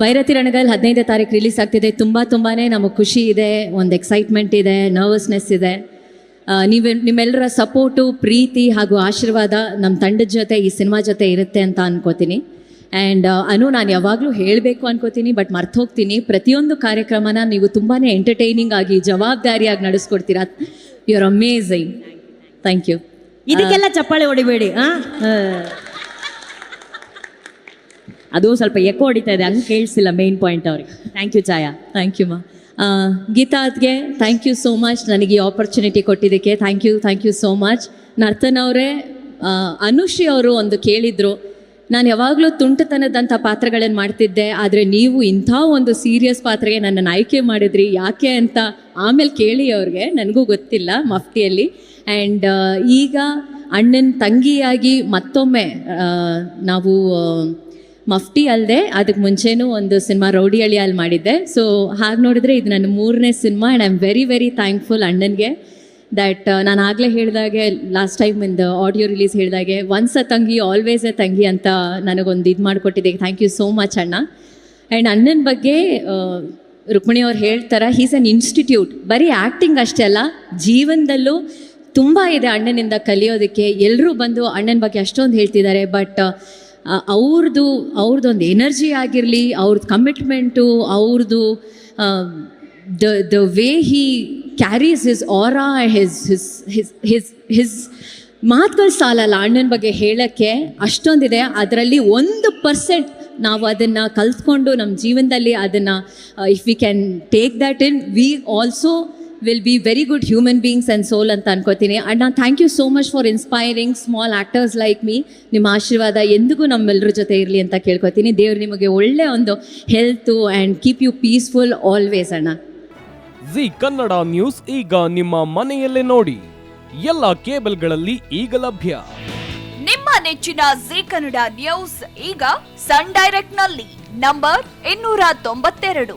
ಭೈರತಿ ರಣಗಲ್ ಹದಿನೈದನೇ ತಾರೀಕು ರಿಲೀಸ್ ಆಗ್ತಿದೆ. ತುಂಬ ತುಂಬಾ ನಮಗೆ ಖುಷಿ ಇದೆ ಒಂದು ಎಕ್ಸೈಟ್ಮೆಂಟ್ ಇದೆ ನರ್ವಸ್ನೆಸ್ ಇದೆ. ನೀವು ನಿಮ್ಮೆಲ್ಲರ ಸಪೋರ್ಟು ಪ್ರೀತಿ ಹಾಗೂ ಆಶೀರ್ವಾದ ನಮ್ಮ ತಂಡದ ಜೊತೆ ಈ ಸಿನಿಮಾ ಜೊತೆ ಇರುತ್ತೆ ಅಂತ ಅನ್ಕೋತೀನಿ. ಆ್ಯಂಡ್ ಅನು ನಾನು ಯಾವಾಗಲೂ ಹೇಳಬೇಕು ಅನ್ಕೋತೀನಿ ಬಟ್ ಮರ್ತು ಹೋಗ್ತೀನಿ ಪ್ರತಿಯೊಂದು ಕಾರ್ಯಕ್ರಮನ ನೀವು ತುಂಬಾ ಎಂಟರ್ಟೈನಿಂಗ್ ಆಗಿ ಜವಾಬ್ದಾರಿಯಾಗಿ ನಡೆಸ್ಕೊಡ್ತೀರಾ. You are amazing thank you ಇದಕ್ಕೆಲ್ಲ ಚಪ್ಪಾಳೆ ಹೊಡಿಬೇಡಿ ಹಾಂ. ಅದು ಸ್ವಲ್ಪ ಎಕೋ ಹೊಡಿತಾ ಇದೆ, ಹಂಗೆ ಕೇಳಿಸಿಲ್ಲ ಮೇನ್ ಪಾಯಿಂಟ್ ಅವ್ರಿಗೆ. Thank you Chhaya. Thank you ಮಾ ಗೀತಾದ್ಗೆ ಥ್ಯಾಂಕ್ ಯು ಸೋ ಮಚ್ ನನಗೆ ಈ ಆಪರ್ಚುನಿಟಿ ಕೊಟ್ಟಿದ್ದಕ್ಕೆ thank you thank you so much Nartan ಅವರೇ ಅನುಶ್ರೀ ಅವರು ಒಂದು ಕೇಳಿದರು, ನಾನು ಯಾವಾಗಲೂ ತುಂಟತನದಂಥ ಪಾತ್ರಗಳನ್ನು ಮಾಡ್ತಿದ್ದೆ, ಆದರೆ ನೀವು ಇಂಥ ಒಂದು ಸೀರಿಯಸ್ ಪಾತ್ರೆಗೆ ನನ್ನನ್ನು ಆಯ್ಕೆ ಮಾಡಿದ್ರಿ, ಯಾಕೆ ಅಂತ ಆಮೇಲೆ ಕೇಳಿ ಅವ್ರಿಗೆ, ನನಗೂ ಗೊತ್ತಿಲ್ಲ ಮಫ್ತಿಯಲ್ಲಿ. ಆ್ಯಂಡ್ ಈಗ ಅಣ್ಣನ ತಂಗಿಯಾಗಿ ಮತ್ತೊಮ್ಮೆ ನಾವು ಮಫ್ಟಿ ಅಲ್ಲದೆ ಅದಕ್ಕೆ ಮುಂಚೆನೂ ಒಂದು ಸಿನಿಮಾ ರೌಡಿ ಅಳಿಯಲ್ಲಿ ಮಾಡಿದ್ದೆ. ಸೊ ಹಾಗೆ ನೋಡಿದರೆ ಇದು ನನ್ನ ಮೂರನೇ cinema and I very very thankful ಅಣ್ಣನಿಗೆ ದ್ಯಾಟ್ ನಾನು ಆಗಲೇ ಹೇಳಿದಾಗೆ ಲಾಸ್ಟ್ ಟೈಮ್ ಇಂದ ಆಡಿಯೋ ರಿಲೀಸ್ ಹೇಳಿದಾಗೆ ಒನ್ಸ್ ಅ ತಂಗಿ ಆಲ್ವೇಸ್ ಎ ತಂಗಿ ಅಂತ ನನಗೊಂದು ಇದು ಮಾಡಿಕೊಟ್ಟಿದ್ದೆ ಥ್ಯಾಂಕ್ ಯು ಸೋ ಮಚ್ ಅಣ್ಣ. ಆ್ಯಂಡ್ ಅಣ್ಣನ ಬಗ್ಗೆ ಆ, ರುಕ್ಮಿಣಿ ಅವ್ರು ಹೇಳ್ತಾರೆ ಹೀಸ್ ಅನ್ ಇನ್ಸ್ಟಿಟ್ಯೂಟ್ ಬರೀ ಆ್ಯಕ್ಟಿಂಗ್ ಅಷ್ಟೇ ಅಲ್ಲ ಜೀವನದಲ್ಲೂ ತುಂಬ ಇದೆ ಅಣ್ಣನಿಂದ ಕಲಿಯೋದಕ್ಕೆ. ಎಲ್ಲರೂ ಬಂದು ಅಣ್ಣನ ಬಗ್ಗೆ ಅಷ್ಟೊಂದು ಹೇಳ್ತಿದ್ದಾರೆ ಬಟ್ ಅವ್ರದ್ದು ಅವ್ರದ್ದೊಂದು ಎನರ್ಜಿ ಆಗಿರಲಿ ಅವ್ರದ್ದು ಕಮಿಟ್ಮೆಂಟು ಅವ್ರದ್ದು the the way he carries his aura his his his his his ಮಾತುಗಳು ಸಾಲಲ್ಲ, ಅಣ್ಣನ ಬಗ್ಗೆ ಹೇಳೋಕ್ಕೆ ಅಷ್ಟೊಂದಿದೆ. ಅದರಲ್ಲಿ ಒಂದು ಪರ್ಸೆಂಟ್ ನಾವು ಅದನ್ನು ಕಲ್ತ್ಕೊಂಡು ನಮ್ಮ ಜೀವನದಲ್ಲಿ ಅದನ್ನು if we can take that in we also will be very good human beings and soul ಅಂತ ಅನ್ಕೋತೀನಿ. ಆ್ಯಂಡ್ ನಾನು thank you so much for inspiring small actors like me ನಿಮ್ಮ ಆಶೀರ್ವಾದ ಎಂದಿಗೂ ನಮ್ಮೆಲ್ಲರ ಜೊತೆ ಇರಲಿ ಅಂತ ಕೇಳ್ಕೊತೀನಿ. ದೇವ್ರು ನಿಮಗೆ ಒಳ್ಳೆಯ ಒಂದು health and keep you peaceful always ಅಣ್ಣ. ಜಿ ಕನ್ನಡ ನ್ಯೂಸ್ ಈಗ ನಿಮ್ಮ ಮನೆಯಲ್ಲೇ ನೋಡಿ. ಎಲ್ಲ ಕೇಬಲ್ಗಳಲ್ಲಿ ಈಗ ಲಭ್ಯ. ನಿಮ್ಮ ನೆಚ್ಚಿನ ಜಿ ಕನ್ನಡ ನ್ಯೂಸ್ ಈಗ ಸನ್ ಡೈರೆಕ್ಟ್ನಲ್ಲಿ. ನಂಬರ್ ಇನ್ನೂರ ತೊಂಬತ್ತೆರಡು.